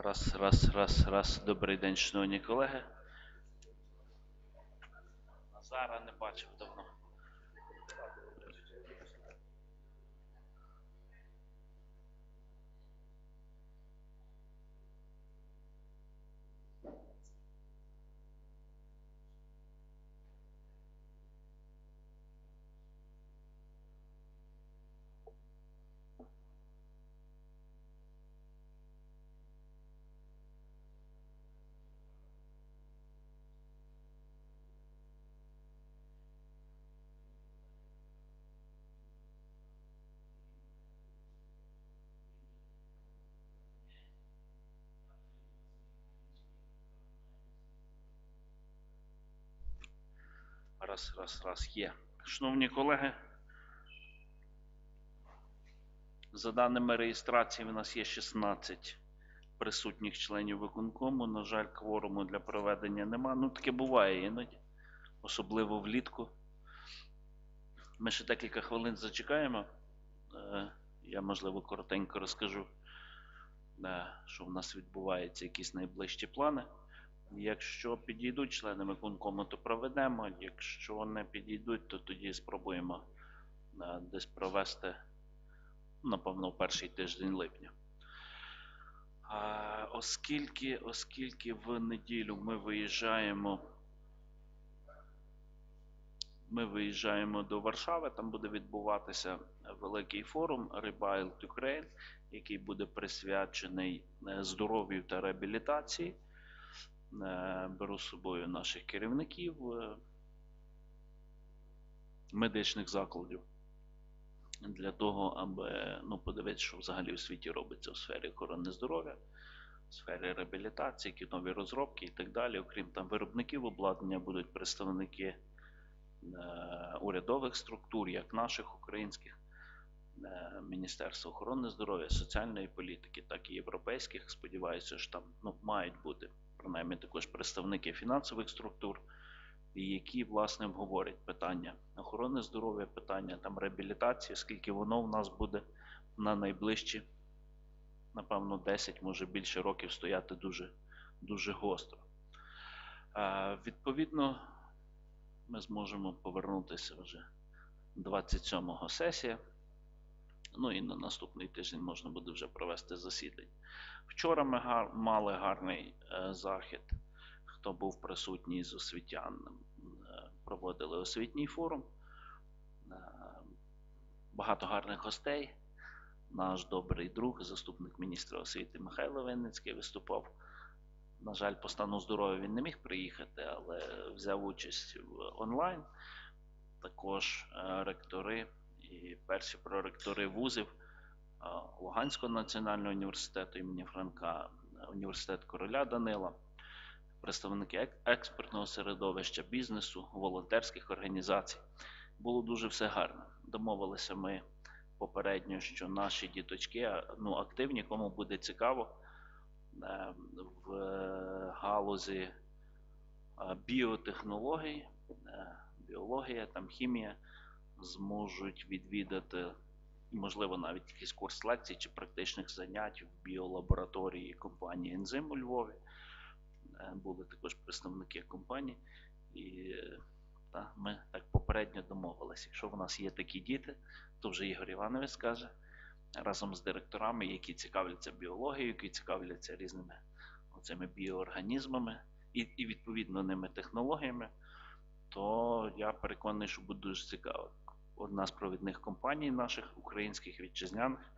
Раз, раз, раз, раз. Добрий день, шановні колеги. Назара не бачив давно. Раз, раз, раз, є. Шановні колеги, за даними реєстрації, в нас є 16 присутніх членів виконкому. На жаль, кворуму для проведення нема. Ну, таке буває іноді, особливо влітку. Ми ще декілька хвилин зачекаємо. Е, Я, можливо, коротенько розкажу, е, що в нас відбуваються якісь найближчі плани. Якщо підійдуть члени виконкому, то проведемо. Якщо не підійдуть, то тоді спробуємо е, десь провести, напевно, перший тиждень липня. Оскільки, оскільки в неділю ми виїжджаємо, ми виїжджаємо до Варшави, там буде відбуватися великий форум Rebuild Ukraine, який буде присвячений е, здоров'ю та реабілітації. Е, Беру з собою наших керівників е, медичних закладів для того, аби ну, подивитися, що взагалі в світі робиться в сфері охорони здоров'я, в сфері реабілітації, які нові розробки і так далі. Окрім там виробників обладнання, будуть представники е, урядових структур, як наших українських, Міністерства охорони здоров'я, соціальної політики, так і європейських. Сподіваюся, що там ну, мають бути принаймні також представники фінансових структур, які власне обговорять питання охорони здоров'я, питання там реабілітації, оскільки воно в нас буде на найближчі, напевно, 10, може більше років стояти дуже, дуже гостро. Відповідно, ми зможемо повернутися вже 27-го сесія. Ну і на наступний тиждень можна буде вже провести засідання. Вчора ми гар- мали гарний е, захід. Хто був присутній з освітян, е, проводили освітній форум. Е, багато гарних гостей. Наш добрий друг, заступник міністра освіти Михайло Винницький виступав. На жаль, по стану здоров'я він не міг приїхати, але взяв участь в онлайн. Також е, ректори і перші проректори вузів Луганського національного університету імені Франка, університет короля Данила, представники експертного середовища, бізнесу, волонтерських організацій. Було дуже все гарно. Домовилися ми попередньо, що наші діточки ну, активні, кому буде цікаво е, в галузі е, біотехнологій, е, біологія, там хімія зможуть відвідати, можливо, навіть якийсь курс лекцій чи практичних занять в біолабораторії компанії Ензим у Львові. Е, Були також представники компанії, і та, ми так попередньо домовилися. Якщо в нас є такі діти, то вже Ігор Іванович скаже разом з директорами, які цікавляться біологією, які цікавляться різними оцими біоорганізмами і, і відповідно ними технологіями, то я переконаний, що буде дуже цікаво. Одна з провідних компаній наших українських вітчизняних,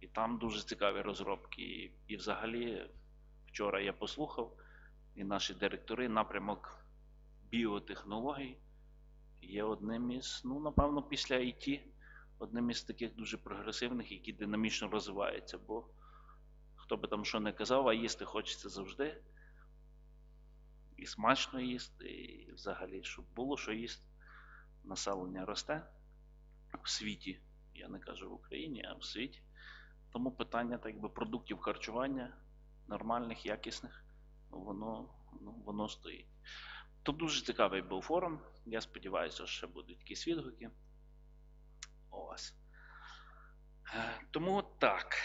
і там дуже цікаві розробки. І, і взагалі, вчора я послухав, і наші директори напрямок біотехнологій є одним із, ну, напевно, після IT, одним із таких дуже прогресивних, які динамічно розвиваються. Бо хто би там що не казав, а їсти хочеться завжди. І смачно їсти, і взагалі, щоб було що їсти. Населення росте в світі, я не кажу в Україні, а в світі. Тому питання так би продуктів харчування нормальних, якісних, воно, ну, воно стоїть. То дуже цікавий був форум. Я сподіваюся, що ще будуть якісь відгуки. Ось. Е, Тому так.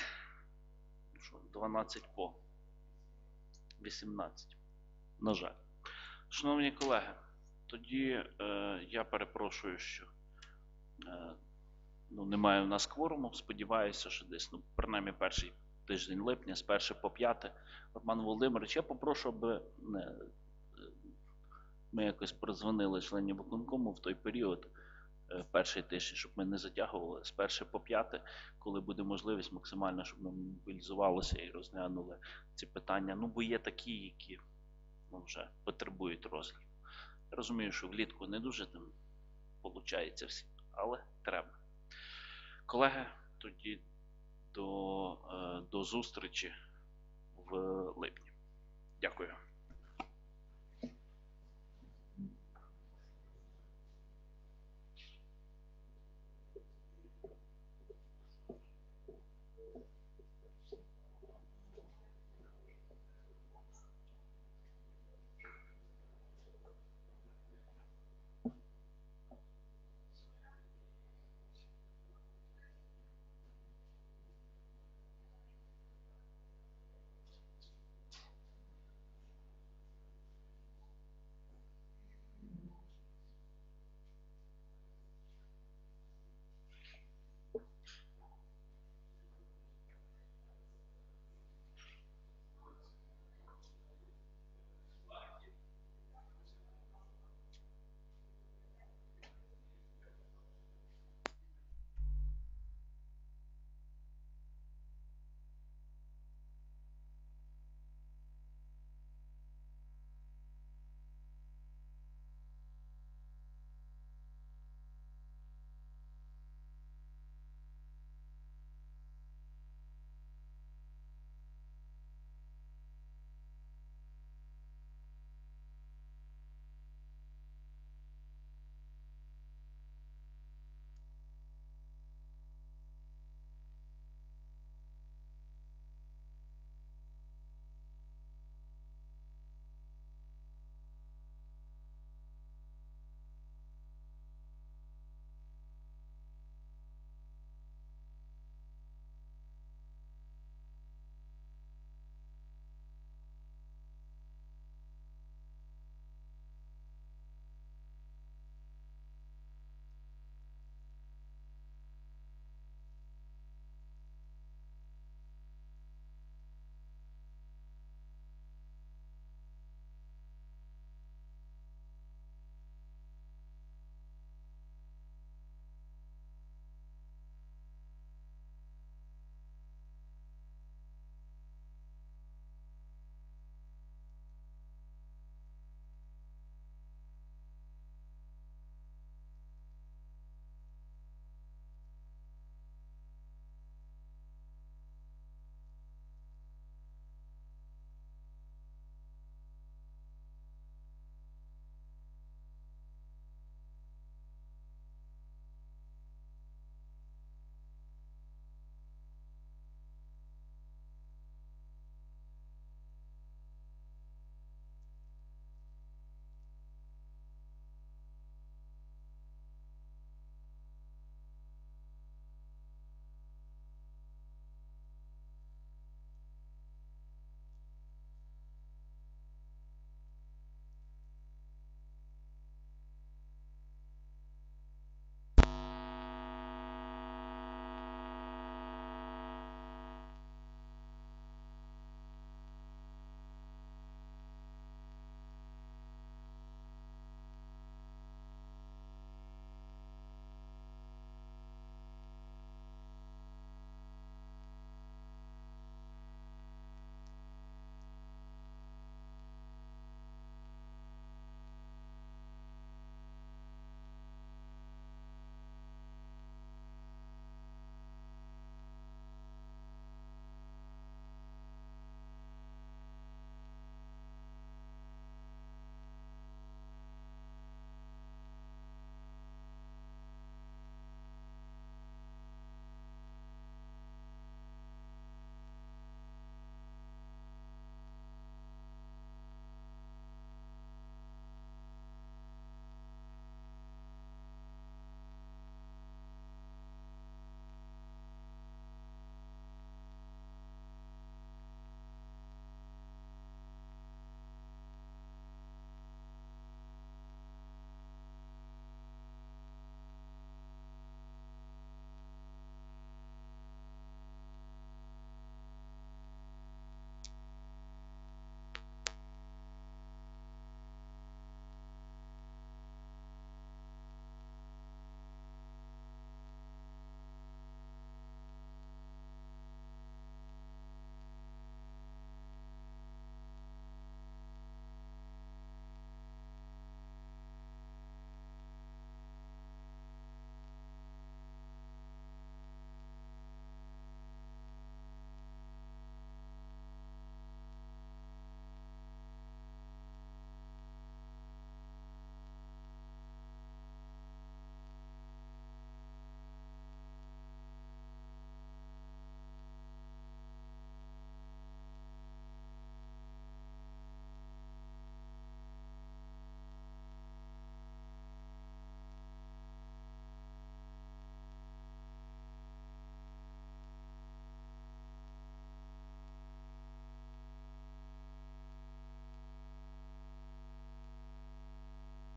12 по. 18. На жаль. Шановні колеги, тоді е, я перепрошую, що ну, немає у нас кворуму. Сподіваюся, що десь, ну, принаймні перший тиждень липня, з 1 по 5. Роман Володимирович, я попрошу, аби не, е, ми якось прозвонили членів виконкому в той період, е, перший тиждень, щоб ми не затягували з 1 по 5, коли буде можливість максимально, щоб ми мобілізувалися і розглянули ці питання. Ну, бо є такі, які ну, вже потребують розгляду. Я розумію, що влітку не дуже там виходить всі, але треба. Колеги, тоді до, е, до зустрічі в липні. Дякую.